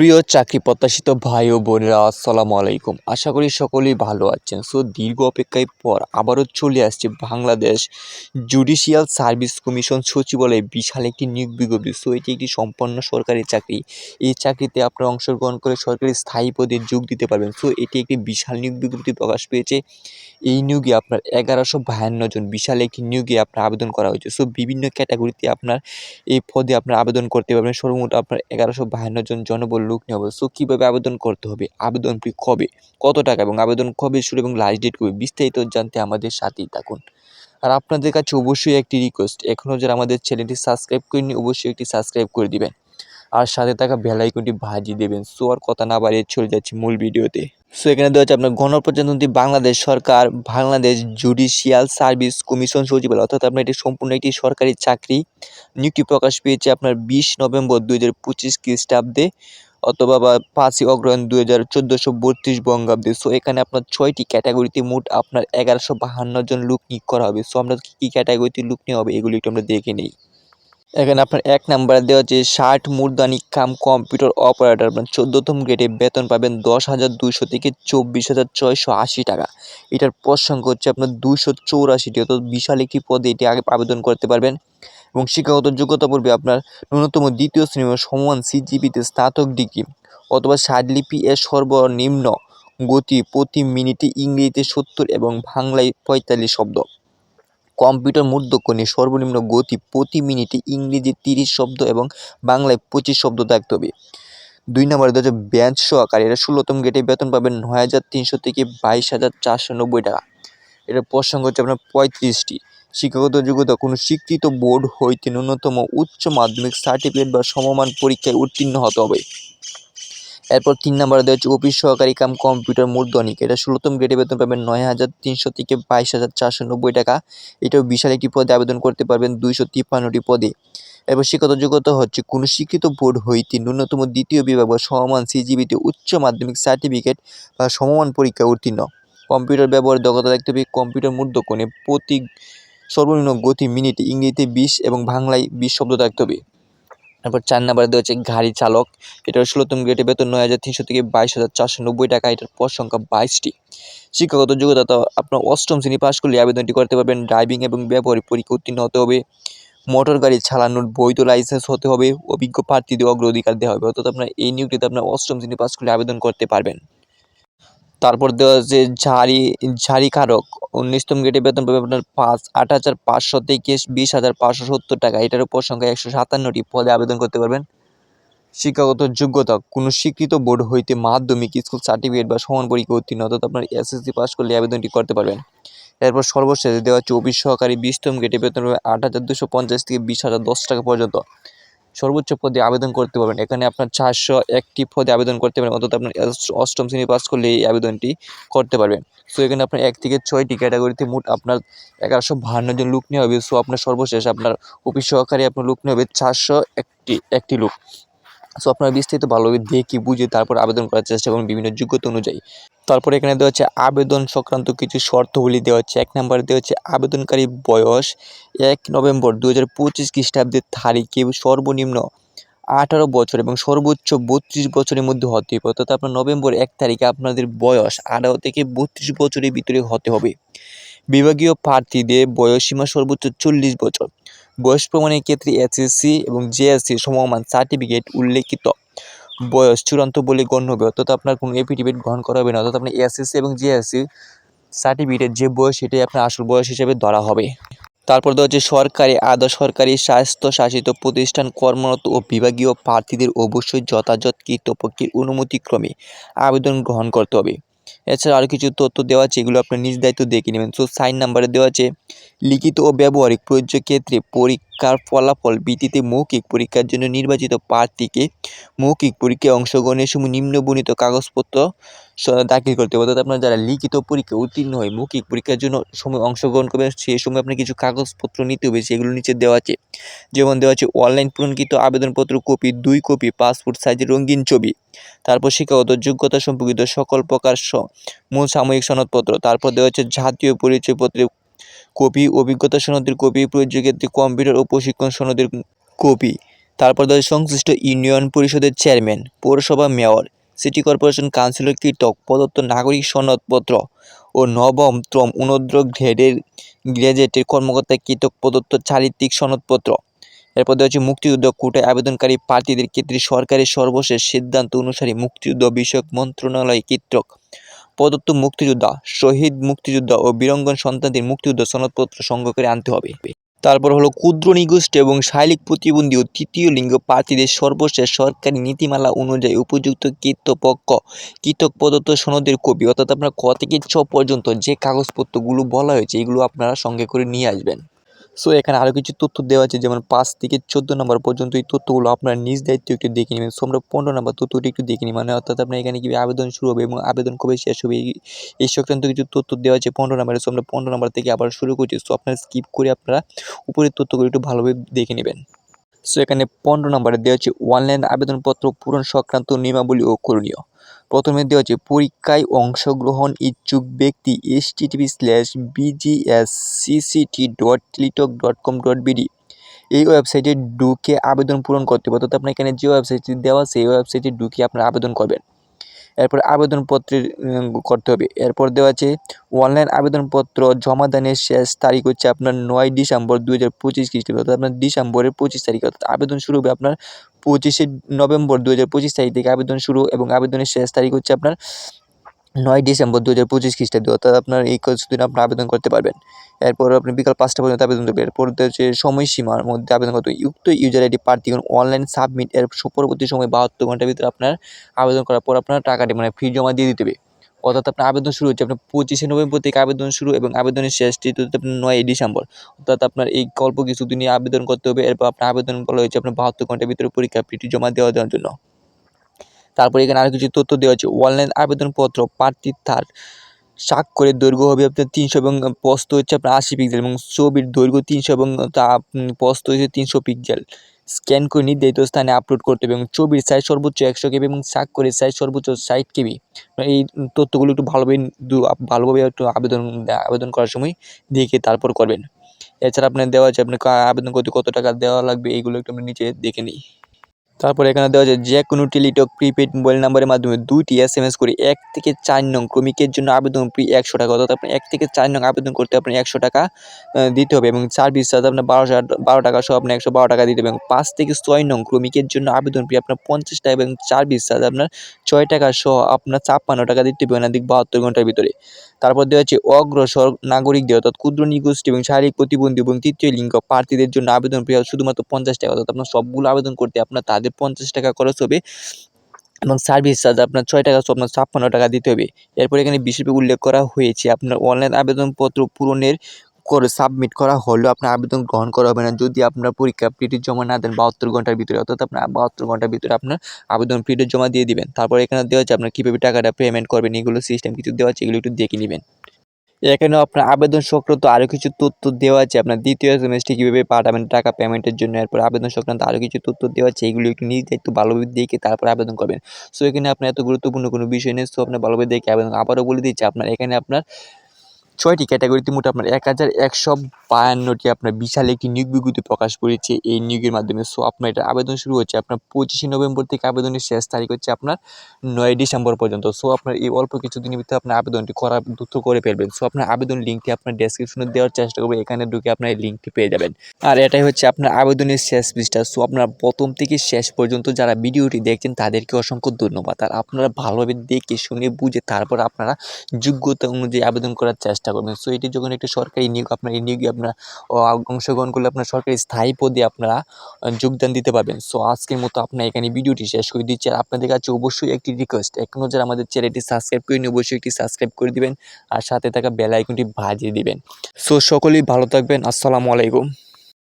প্রিয় চাকরি প্রত্যাশিত ভাই ও বোনেরা, আসসালামু আলাইকুম। আশা করি সকলেই ভালো আছেন। সো, দীর্ঘ অপেক্ষায় পর আবারও চলে আসছে বাংলাদেশ জুডিশিয়াল সার্ভিস কমিশন সচিবালয়ে। বিশাল একটি নিয়োগ বিজ্ঞপ্তি। সো, এটি একটি সম্পন্ন সরকারি চাকরি। এই চাকরিতে আপনারা অংশগ্রহণ করে সরকারি স্থায়ী পদে যোগ দিতে পারবেন। সো, এটি একটি বিশাল নিয়োগ বিজ্ঞপ্তি প্রকাশ পেয়েছে। এই নিয়োগে আপনার এগারোশো বাহান্ন জন বিশাল একটি নিয়োগে আপনার আবেদন করা হয়েছে। সো, বিভিন্ন ক্যাটাগরিতে আপনার এই পদে আপনার আবেদন করতে পারবেন। সর্বমোট আপনার এগারোশো বাহান্ন জন জনবল লোক নেওয়া হবে সো কীভাবে আবেদন করতে হবে? আবেদন ফি কবে? কত টাকা? এবং আবেদন কবে শুরু এবং লাস্ট ডেট কবে? বিস্তারিত জানতে আমাদের সাথেই থাকুন। আর আপনাদের কাছে অবশ্যই একটি রিকোয়েস্ট এখনও যারা আমাদের চ্যানেলটি সাবস্ক্রাইব করেনি অবশ্যই একটি সাবস্ক্রাইব করে দিবেন। আর সাথে থাকা বেল আইকনটি ভাজিয়ে দেবেন। সো আর কথা না বাড়িয়ে চলে যাচ্ছি মূল ভিডিওতে। সো এখানে দেওয়া হচ্ছে আপনার গণপ্রজাতন্ত্রী বাংলাদেশ সরকার, বাংলাদেশ জুডিশিয়াল সার্ভিস কমিশন সচিবালয়। অর্থাৎ আপনার এটি সম্পূর্ণ একটি সরকারি চাকরি। নিয়োগটি প্রকাশ পেয়েছে আপনার বিশ নভেম্বর দুই হাজার পঁচিশ খ্রিস্টাব্দে। অথবা বা পাঁচই অগ্রহায়ণ দুই হাজার চোদ্দোশো বত্রিশ বঙ্গাব্দে। সো এখানে আপনার ছয়টি ক্যাটাগরিতে মোট আপনার এগারোশো বাহান্ন জন লোক নিয়োগ করা হবে। সো আমরা কী কী ক্যাটাগরিতে লোক নেওয়া হবে এগুলি একটু আমরা দেখে নিই। এখানে আপনার এক নাম্বারে দেওয়া হচ্ছে ষাট মূর্ধানি কাম কম্পিউটার অপারেটর। আপনার চোদ্দতম গ্রেডে বেতন পাবেন দশ হাজার দুইশো থেকে চব্বিশ হাজার ছয়শো আশি টাকা। এটার সংখ্যা হচ্ছে আপনার দুশো চৌরাশিটি অর্থাৎ বিশাল একটি পদে এটি আগে আবেদন করতে পারবেন। এবং শিক্ষাগত যোগ্যতা পূর্বে আপনার ন্যূনতম দ্বিতীয় শ্রেণি সমান সিজিপিতে স্নাতক ডিগ্রি অথবা ষাটলিপি এর সর্বনিম্ন গতি প্রতি মিনিটে ইংরেজিতে সত্তর এবং বাংলায় পঁয়তাল্লিশ শব্দ। কম্পিউটার মূর্ধকণে সর্বনিম্ন গতি প্রতি মিনিটে ইংরেজি তিরিশ শব্দ এবং বাংলায় পঁচিশ শব্দ থাকতে হবে। দুই নম্বরে হচ্ছে ব্যাঞ্চ সহকারী এটা ষোলোতম গেটে বেতন পাবেন নয় হাজার তিনশো থেকে বাইশ হাজার চারশো নব্বই টাকা। এটার প্রসঙ্গ হচ্ছে আপনার পঁয়ত্রিশটি। শিক্ষাগত যোগ্যতা কোনো স্বীকৃত বোর্ড হইতে ন্যূনতম উচ্চ মাধ্যমিক সার্টিফিকেট বা সমমান পরীক্ষায় উত্তীর্ণ হতে হবে। এরপর তিন নম্বরে দেওয়া হচ্ছে অফিস সহকারী কাম কম্পিউটার মূর্ধনিক এটা ষোলোতম গ্রেডে বেতন পাবেন নয় হাজার তিনশো থেকে বাইশ হাজার চারশো নব্বই টাকা। এটাও বিশাল একটি পদে আবেদন করতে পারবেন দুইশো তিপ্পান্নটি পদে। এরপর শিক্ষাগত যোগ্যতা হচ্ছে কোনো শিক্ষিত বোর্ড হইতে ন্যূনতম দ্বিতীয় বিভাগ বা সমমান সিজিবিতে উচ্চ মাধ্যমিক সার্টিফিকেট বা সমমান পরীক্ষা উত্তীর্ণ। কম্পিউটার ব্যবহার দক্ষতা দেখতে হবে। কম্পিউটার মূর্ধকোণে প্রতি সর্বনিম্ন গতি মিনিটে ইংরেজিতে বিশ এবং বাংলায় বিশ শব্দ থাকতে হবে। তারপর চার নাম্বারে দেওয়া হচ্ছে গাড়ি চালক। এটার ষোলোতম গ্রেডে বেতন নয় হাজার তিনশো থেকে বাইশ হাজার চারশো নব্বই টাকা। এটার পদ সংখ্যা বাইশটি। শিক্ষাগত যোগ্যতা তো আপনার অষ্টম শ্রেণি পাশ করলে আবেদনটি করতে পারবেন। ড্রাইভিং এবং ব্যবহারিক পরীক্ষা উত্তীর্ণ হতে হবে। মোটর গাড়ি চালানোর বৈধ লাইসেন্স হতে হবে। অভিজ্ঞ প্রার্থীদের অগ্রাধিকার দেওয়া হবে। অর্থাৎ আপনার এই নিয়োগটিতে আপনার অষ্টম শ্রেণি পাশ করলে আবেদন করতে পারবেন। তারপর দেওয়া আছে ঝাড়ি ঝাড়িকারক উনিশতম গ্রেডে বেতন পাবে আপনার পাঁচ, আট হাজার পাঁচশো থেকে বিশ হাজার পাঁচশো সত্তর টাকা। এটার উপর সংখ্যা একশো সাতান্নটি পদে আবেদন করতে পারবেন। শিক্ষাগত যোগ্যতা, কোনো স্বীকৃত বোর্ড হইতে মাধ্যমিক, স্কুল সার্টিফিকেট বা সমান পরীক্ষা উত্তীর্ণ অর্থাৎ আপনার এসএসসি পাস করলে আবেদনটি করতে পারবেন। এরপর সর্বশেষ দেওয়া হচ্ছে অফিস সহকারী বিশতম গেটে বেতন পাবে আট হাজার দুশো পঞ্চাশ থেকে বিশ হাজার দশ টাকা পর্যন্ত। সর্বোচ্চ পদে আবেদন করতে পারবেন। এখানে আপনার চারশো একটি পদে আবেদন করতে পারেন অন্তত আপনার অষ্টম শ্রেণি পাস করলে এই আবেদনটি করতে পারবেন। সো এখানে আপনার এক থেকে ছয়টি ক্যাটাগরিতে মোট আপনার এগারোশো বাহান্ন জন লুক নেওয়া হবে। সো আপনার সর্বশেষ আপনার অফিস সহকারে আপনার লুক নেওয়া হবে চারশো একটি একটি লোক। সো আপনারা বিস্তারিত ভালোভাবে দেখে বুঝে তারপর আবেদন করার চেষ্টা করুন বিভিন্ন যোগ্যতা অনুযায়ী। তারপর এখানে দেওয়া হচ্ছে আবেদন সংক্রান্ত কিছু শর্তগুলি দেওয়া হচ্ছে। এক নম্বরে দেওয়া হচ্ছে, আবেদনকারী বয়স এক নভেম্বর দু হাজার পঁচিশ খ্রিস্টাব্দের তারিখে সর্বনিম্ন আঠারো বছর এবং সর্বোচ্চ বত্রিশ বছরের মধ্যে হতে হবে। অর্থাৎ আপনার নভেম্বর এক তারিখে আপনাদের বয়স আঠারো থেকে বত্রিশ বছরের ভিতরে হতে হবে। বিভাগীয় প্রার্থীদের বয়সসীমা সর্বোচ্চ চল্লিশ বছর। বয়স প্রমাণের ক্ষেত্রে এসএসসি এবং জেএসসি সমমান সার্টিফিকেট উল্লেখিত। বয়স চূড়ান্ত বলে গণ্য হবে, অর্থাৎ আপনার কোনো এফিডেভিট গ্রহণ করা হবে না, অর্থাৎ আপনার এসএসসি এবং জেএসসি সার্টিফিকেটের যে বয়স, সেটাই আপনার আসল বয়স হিসেবে ধরা হবে। তারপর দেওয়া হচ্ছে সরকারি, আধা সরকারি স্বাস্থ্যশাসিত প্রতিষ্ঠান কর্মরত ও বিভাগীয় প্রার্থীদের অবশ্যই যথাযথ কর্তৃপক্ষের অনুমতিক্রমে আবেদন গ্রহণ করতে হবে। এছাড়া আরও কিছু তথ্য দেওয়া আছে, এগুলো আপনার নিজ দায়িত্ব দেখে নেবেন সো সাইন নাম্বারে দেওয়া আছে, লিখিত ও ব্যবহারিক প্রযোজ্য ক্ষেত্রে পরীক্ষার ফলাফল ভিত্তিতে মৌখিক পরীক্ষার জন্য নির্বাচিত প্রার্থীকে মৌখিক পরীক্ষায় অংশগ্রহণের সময় নিম্নবর্ণিত কাগজপত্র দাখিল করতে হবে। অর্থাৎ আপনার যারা লিখিত পরীক্ষা উত্তীর্ণ হয় মৌখিক পরীক্ষার জন্য সময় অংশগ্রহণ করবেন, সেই সময় আপনার কিছু কাগজপত্র নিতে হবে, সেগুলো নিচে দেওয়া আছে। যেমন দেওয়া আছে, অনলাইন পূরণকৃত আবেদনপত্র, কপি, দুই কপি, পাসপোর্ট সাইজের রঙিন ছবি, তারপর শিক্ষাগত যোগ্যতা সম্পর্কিত সকল প্রকার মূল সাময়িক সনদপত্র, তারপর দেওয়া হচ্ছে জাতীয় পরিচয়পত্রের কপি, অভিজ্ঞতা সনদের কপি প্রয়োজ্য ক্ষেত্রে কম্পিউটার ও প্রশিক্ষণ সনদের কপি। তারপর আছে সংশ্লিষ্ট ইউনিয়ন পরিষদের চেয়ারম্যান, পৌরসভা মেয়র, সিটি কর্পোরেশন কাউন্সিলর কৃতক, প্রদত্ত নাগরিক সনদপত্র ও নবম ত্রম অনুদ্র গ্রেডের গ্র্যাজুয়েটের কর্মকর্তা কৃতক প্রদত্ত চারিত্রিক সনদপত্র। এরপর দেওয়া হচ্ছে মুক্তিযুদ্ধ কোটায় আবেদনকারী প্রার্থীদের ক্ষেত্রে সরকারের সর্বশেষ সিদ্ধান্ত অনুসারে মুক্তিযুদ্ধ বিষয়ক মন্ত্রণালয় কর্তৃক প্রদত্ত মুক্তিযোদ্ধা, শহীদ মুক্তিযোদ্ধা ও বীরঙ্গন সন্তানদের মুক্তিযুদ্ধ সনদপত্র সংগ্রহ করে আনতে হবে। তারপর হলো ক্ষুদ্র নিগোষ্ঠী এবং শারীরিক প্রতিবন্ধী ও তৃতীয় লিঙ্গ প্রার্থীদের সর্বশেষ সরকারি নীতিমালা অনুযায়ী উপযুক্ত কৃতপক্ষ, কৃতক প্রদত্ত সনদের কপি, অর্থাৎ আপনার ক থেকে ছ পর্যন্ত যে কাগজপত্রগুলো বলা হয়েছে, এগুলো আপনারা সঙ্গে করে নিয়ে আসবেন। সো এখানে আরও কিছু তথ্য দেওয়া আছে, যেমন পাঁচ থেকে চোদ্দ নম্বর পর্যন্ত এই তথ্যগুলো আপনার নিজ দায়িত্ব একটু দেখে নেবেন। সো আমরা পনেরো নম্বর তথ্যটি একটু দেখে নিই। মানে অর্থাৎ আপনার এখানে কীভাবে আবেদন শুরু হবে এবং আবেদন কবে শেষ হবে? এই এই সংক্রান্ত কিছু তথ্য দেওয়া আছে পনেরো নম্বরে। সো আমরা পনেরো নম্বর থেকে আবার শুরু করছি। সো আপনারা স্কিপ করে আপনারা উপরের তথ্যগুলো একটু ভালোভাবে দেখে নেবেন। সো এখানে পনেরো নম্বরে দেওয়া হচ্ছে অনলাইন আবেদনপত্র পূরণ সংক্রান্ত নিয়মাবলী ও করণীয়। প্রথমে দেওয়া হচ্ছে পরীক্ষায় অংশগ্রহণ ইচ্ছুক ব্যক্তি S TV slash BGSCCT dot লিটক dot com dot BD এই ওয়েবসাইটে ঢুকে আবেদন পূরণ করতে হবে। অর্থাৎ আপনার এখানে যে ওয়েবসাইটটি দেওয়া এই ওয়েবসাইটে ঢুকে আপনার আবেদন করবেন। এরপর আবেদনপত্রের করতে হবে। এরপর দেওয়া আছে, অনলাইন আবেদনপত্র জমা দানের শেষ তারিখ হচ্ছে আপনার নয় ডিসেম্বর দু হাজার পঁচিশ খ্রিস্টাব্দ, অর্থাৎ আপনার ডিসেম্বরের পঁচিশ তারিখ, অর্থাৎ আবেদন শুরু হবে আপনার পঁচিশে নভেম্বর দু হাজার পঁচিশ তারিখ থেকে আবেদন শুরু এবং আবেদনের শেষ তারিখ হচ্ছে আপনার নয় ডিসেম্বর দু হাজার পঁচিশ খ্রিস্টাব্দ, অর্থাৎ আপনার এই কিছুদিন আপনি আবেদন করতে পারবেন। এরপর আপনি বিকাল পাঁচটা পর্যন্ত আবেদন করবেন। এরপর হচ্ছে সময়সীমার মধ্যে আবেদন করতে। উক্ত ইউজার আইডি প্রার্থীগণ অনলাইন সাবমিট এর পরবর্তী সময় বাহাত্তর ঘণ্টার ভিতরে আপনার আবেদন করার পর আপনার টাকাটি মানে ফি জমা দিয়ে দিতে হবে। অর্থাৎ আপনার আবেদন শুরু হচ্ছে আপনার পঁচিশে নভেম্বর থেকে আবেদন শুরু এবং আবেদনের শেষ ডেট আপনার নয় ডিসেম্বর। অর্থাৎ আপনার এই অল্প কিছুদিনই আবেদন করতে হবে। এরপর আপনার আবেদন বলা হয়েছে আপনার বাহাত্তর ঘণ্টার ভিতরে পরীক্ষা ফিটি জমা দেওয়া দেওয়ার জন্য। তারপরে এখানে আরও কিছু তথ্য দেওয়া আছে অনলাইন আবেদনপত্র প্রার্থীর তার স্বাক্ষরের দৈর্ঘ্য হবে আপনার তিনশো এবং প্রস্থ হচ্ছে আপনার আশি পিক্সেল এবং ছবির দৈর্ঘ্য তিনশো এবং তা উম, প্রস্থ হচ্ছে তিনশো পিক্সেল স্ক্যান করে নির্ধারিত স্থানে আপলোড করতে হবে এবং ছবির সাইজ সর্বোচ্চ একশো কেবি এবং স্বাক্ষরের সাইজ সর্বোচ্চ ষাট কেবি। এই তথ্যগুলো একটু ভালোভাবে ভালোভাবে একটু আবেদন আবেদন করার সময় দেখে তারপর করবেন। এছাড়া আপনার দেওয়া আছে আপনাকে আবেদন করতে কত টাকা দেওয়া লাগবে এইগুলো একটু আমরা নিচে দেখে নিই। তারপর এখানে দেওয়া আছে যে কোনো টেলিটক প্রিপেড মোবাইল নাম্বারের মাধ্যমে দুইটি এস এম এস করে এক থেকে চার নং ক্রমিকের জন্য আবেদন ফি একশো টাকা। অর্থাৎ আপনি এক থেকে চার নং আবেদন করতে আপনার একশো টাকা দিতে হবে এবং সার্ভিস চার্জ আপনার বারোশো বারো টাকা সহ আপনার একশো বারো টাকা দিতে হবে এবং পাঁচ থেকে ছয় নং ক্রমিকের জন্য আবেদন ফি আপনার পঞ্চাশ টাকা এবং সার্ভিস চার্জ আপনার ছয় টাকা সহ আপনার ছাপ্পান্ন টাকা দিতে হবে অনাধিক বাহাত্তর ঘণ্টার ভিতরে। তারপর দেওয়া হচ্ছে অগ্রসর নাগরিকদের অর্থাৎ ক্ষুদ্র নিগোষ্ঠী এবং শারীরিক প্রতিবন্ধী এবং তৃতীয় লিঙ্গ প্রার্থীদের জন্য আবেদন ফি শুধুমাত্র পঞ্চাশ টাকা। অর্থাৎ আপনার সবগুলো আবেদন করতে আপনার তাদের পঞ্চাশ টাকা খরচ হবে এবং সার্ভিস চার্জ আপনার ছয় টাকা, আপনার ছাপ্পান্ন টাকা দিতে হবে। এরপর এখানে বিশেষভাবে উল্লেখ করা হয়েছে, আপনার অনলাইন আবেদনপত্র পূরণের করে সাবমিট করা হলেও আপনার আবেদন গ্রহণ করা হবে না। যদি আপনার পরীক্ষা ফিটি জমা না দেন, বাহাত্তর ঘণ্টার ভিতরে, অর্থাৎ আপনার বাহাত্তর ঘণ্টার ভিতরে আপনার আবেদন ফিটি জমা দিয়ে দিবেন। তারপর এখানে দেওয়া আছে, আপনার কীভাবে টাকাটা পেমেন্ট করবেন, এগুলো সিস্টেম কিছু দেওয়া আছে, এগুলো একটু দেখে নেবেন। এখানেও আপনার আবেদন সংক্রান্ত আরও কিছু তথ্য দেওয়া আছে। আপনার দ্বিতীয় এসটি কীভাবে পাঠাবেন, টাকা পেমেন্টের জন্য, এরপর আবেদন সংক্রান্ত আরও কিছু তথ্য দেওয়া আছে, এগুলো একটু নিজ দায়িত্ব ভালোভাবে দেখে তারপর আবেদন করবেন। সো এখানে আপনার এত গুরুত্বপূর্ণ কোনো বিষয় নেই। সো আপনার ভালোভাবে দেখে আবেদন আবারও বলে দিচ্ছে, আপনার এখানে আপনার ছয়টি ক্যাটাগরিতে মোট আপনার এক হাজার একশো বায়ান্নটি আপনার বিশাল একটি নিয়োগ বিজ্ঞপ্তি প্রকাশ করেছে। এই নিয়োগের মাধ্যমে সো আপনার এটা আবেদন শুরু হচ্ছে আপনার পঁচিশে নভেম্বর থেকে আবেদনের শেষ তারিখ হচ্ছে আপনার নয় ডিসেম্বর পর্যন্ত। সো আপনার এই অল্প কিছুদিনের ভিতরে আপনার আবেদনটি করা দ্রুত করে ফেলবেন। সো আপনার আবেদন লিঙ্কটি আপনার ডেসক্রিপশনে দেওয়ার চেষ্টা করবেন এখানে ঢুকে আপনার এই লিঙ্কটি পেয়ে যাবেন। আর এটাই হচ্ছে আপনার আবেদনের শেষ পৃষ্ঠা। সো আপনার প্রথম থেকে শেষ পর্যন্ত যারা ভিডিওটি দেখছেন, তাদেরকে অসংখ্য ধন্যবাদ। আর আপনারা ভালোভাবে দেখে, শুনে, বুঝে তারপর আপনারা যোগ্যতা অনুযায়ী আবেদন করার চেষ্টা করবেন। সো এটি যখন একটি সরকারি নিয়োগ, আপনার এই নিয়োগে আপনার অংশগ্রহণ করলে আপনার সরকারি স্থায়ী পদে আপনারা যোগদান দিতে পারবেন। সো আজকের মতো আপনার এখানে ভিডিওটি শেষ করে দিচ্ছি। আর আপনাদের কাছে অবশ্যই একটি রিকোয়েস্ট এখনও যারা আমাদের চ্যানেলটি সাবস্ক্রাইব করেনি অবশ্যই একটি সাবস্ক্রাইব করে দিবেন। আর সাথে থাকা বেল আইকনটি বাজিয়ে দিবেন। সো সকলেই ভালো থাকবেন। আসসালামু আলাইকুম।